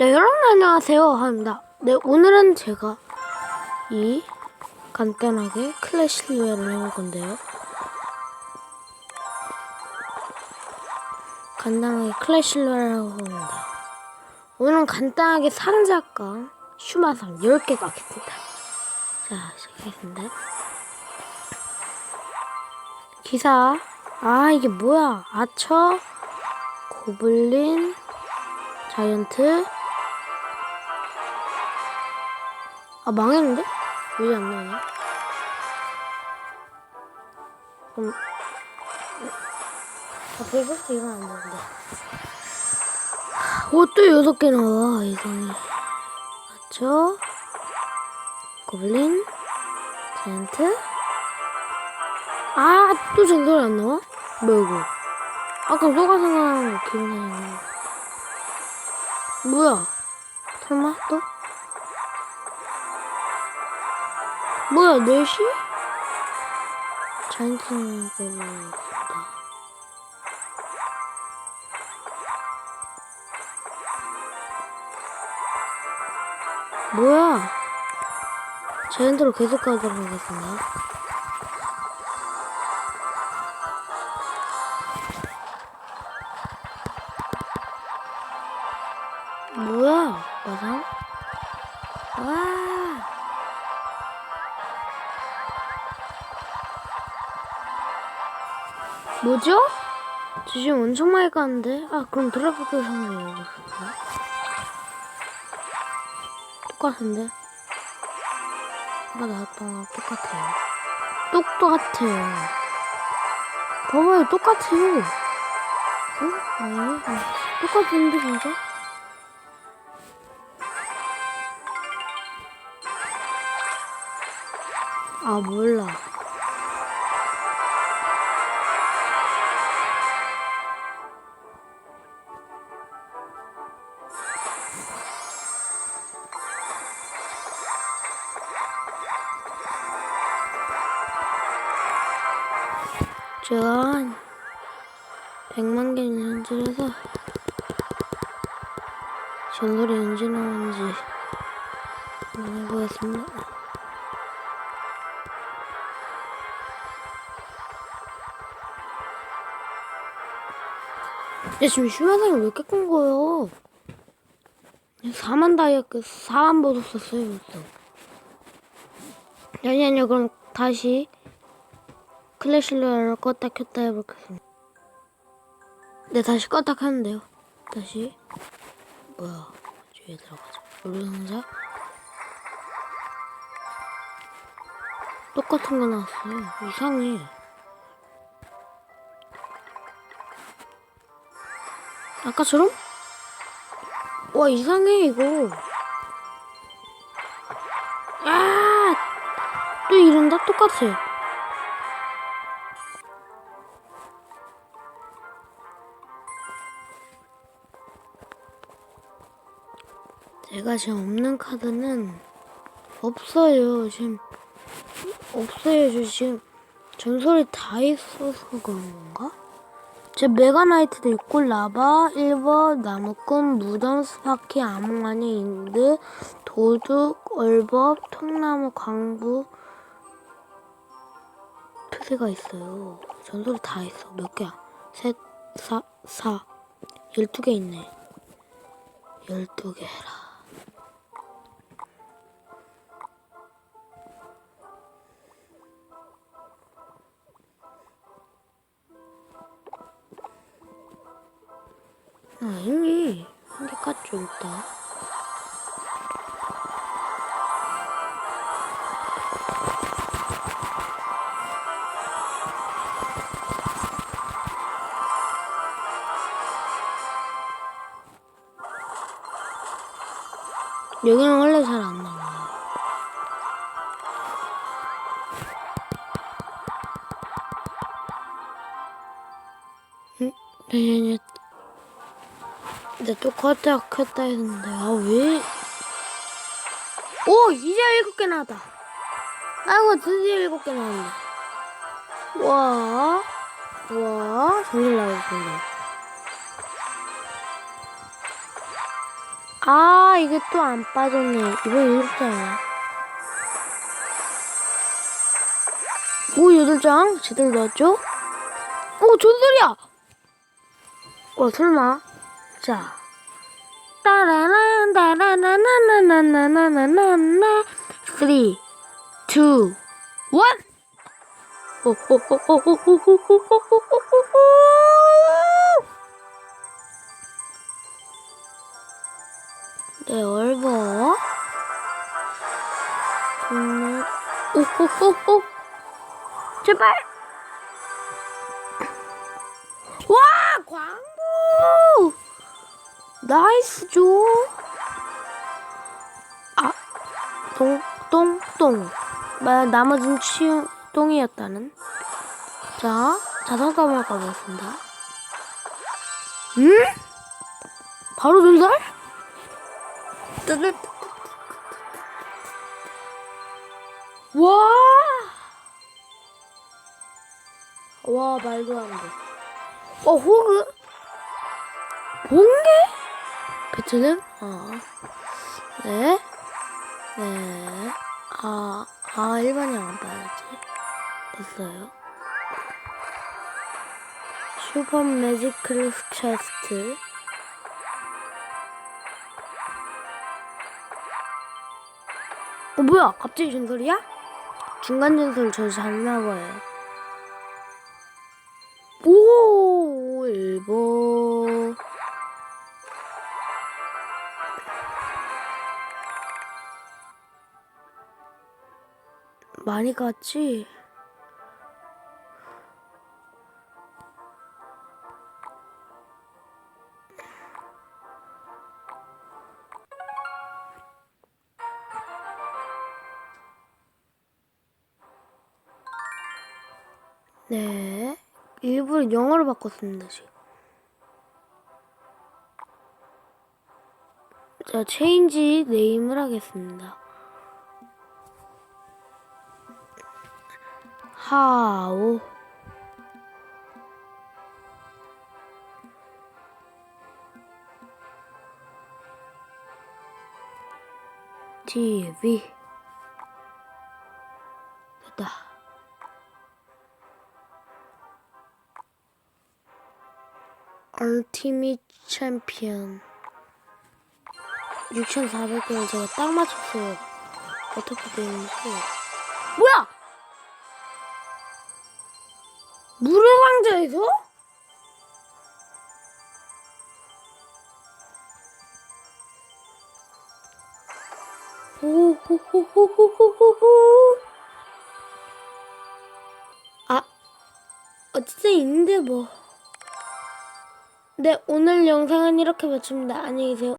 네, 여러분 안녕하세요. 합니다. 네, 오늘은 제가 이 간단하게 클래시 로얄을 해볼 건데요. 간단하게 클래시 로얄을 하고 합니다. 오늘은 간단하게 상자과 슈마상 10개 받겠습니다. 자, 시작하겠습니다. 기사. 아, 이게 뭐야. 아처, 고블린, 자이언트. 아, 망했는데? 왜 안 나오냐? 그럼. 아, 벌써부터 이건 안 되는데. 오, 또 여섯 개 나와, 이상해. 아처, 고블린, 자이언트. 아, 또 전설이 안 나와? 뭐야, 이거? 아까 소가 생각나는 거 기억나는 거. 뭐야? 설마 또? 뭐야, 4시? 자이언트는 거보다 뭐야? 자이언트로 계속 가도록 하겠습니다. 뭐야? 마상? 와. 뭐죠? 지금 엄청 많이 가는데? 아, 그럼 상을 열어볼까? 똑같은데? 아까 나왔던 거랑 똑같아요. 똑똑같아요. 봐봐요, 똑같아요. 응? 아니, 아, 똑같은데, 진짜? 아 몰라 제가 한 100만 개는 현질해서 전설이 언제 나오는지 한번 해보겠습니다. 야, 지금 슈마상이 왜 이렇게 큰 거예요? 4만 다이아 그 4만 보도 썼어요, 벌써. 아니, 아니요, 그럼 다시 클래실러를 껐다 켰다 해보겠습니다. 네, 다시 껐다 켰는데요. 다시. 뭐야, 뒤에 들어가자. 물상자. 똑같은 거 나왔어요. 이상해. 아까처럼? 와 이상해 이거 아! 또 이런다 똑같아 제가 지금 없는 카드는 없어요 지금 없어요 저 지금 전설이 다 있어서 그런 건가? 제 메가나이트도 있고 라바, 1번, 나무꾼, 무덤, 스파키, 암몽아니, 인드, 도둑, 얼법, 통나무, 광부 표시가 있어요. 전설이 다 있어. 몇 개야? 셋, 사, 사. 12개 있네. 12개 해라. 아, 이미 한개 깠죠, 일단. 여기는 원래 잘 안 나와요. 응? 네, 근데 또 껐다 켰다 했는데 아 왜? 오 이제 일곱 개 나왔다. 아이고 드디어 일곱 개 나왔네. 와, 와 정말 나왔습니다. 아, 이게 또 안 빠졌네. 이번 여덟 장이야. 오, 여덟 장 제대로 넣었죠? 오, 존소리야! 어, 설마. 자. 따라란, 따라나나나나나나나나나. 3, 2, 1. 네, 얼버. 음, 오호호호. 제발. 와, 광부. 나이스 죠. 아, 똥, 똥, 똥. 마, 나머지는 치, 똥이었다는. 자, 자산감을 가보겠습니다. 음? 바로 전달? 와! 와, 말도 안 돼. 어, 호그? 번개? 배트는? 아. 네. 네. 아, 아, 일반이 안 빠졌지. 됐어요. 슈퍼 매지클 체스트. 어, 뭐야? 갑자기 전설이야? 중간 전설 저 잤나 봐요. 오, 많이 갔지? 네. 일부러 영어로 바꿨습니다, 지금. 자, 체인지 네임을 하겠습니다. 하오. TV. 됐다. 얼티밋 챔피언 6,400개는 제가 딱 맞췄어요 어떻게 되는지 뭐야 무료 상자에서? 오호호호호호호호 아 어쨌든 있는데 뭐 네, 오늘 영상은 이렇게 마칩니다. 안녕히 계세요.